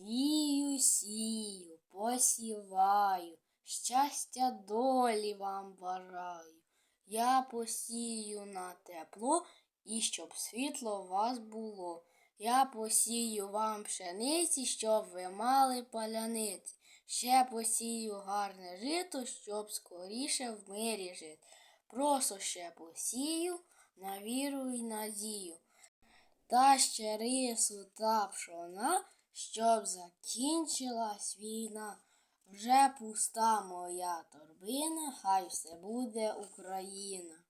Сію, сію, посіваю, щастя долі вам бажаю. Я посію на тепло і щоб світло у вас було. Я посію вам пшениці, щоб ви мали паляниці. Ще посію гарне жито, щоб скоріше в мирі жити. Просто ще посію на віру й надію. Та ще рису та пшона, щоб закінчилась війна. Вже пуста моя торбина, хай все буде Україна.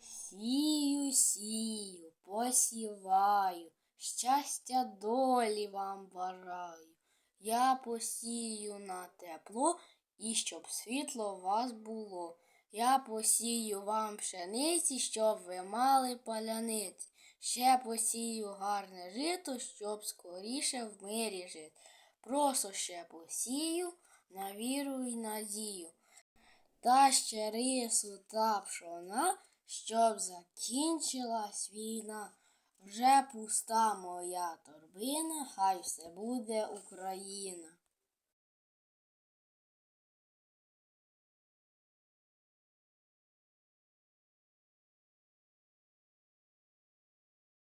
Сію, сію, посіваю, щастя долі вам бажаю. Я посію на тепло і щоб світло у вас було. Я посію вам пшениці, щоб ви мали паляниці. Ще посію гарне жито, щоб скоріше в мирі жити. Просто ще посію на віру й надію. Та ще рису та пшона, щоб закінчилась війна. Вже пуста моя торбина, хай все буде Україна.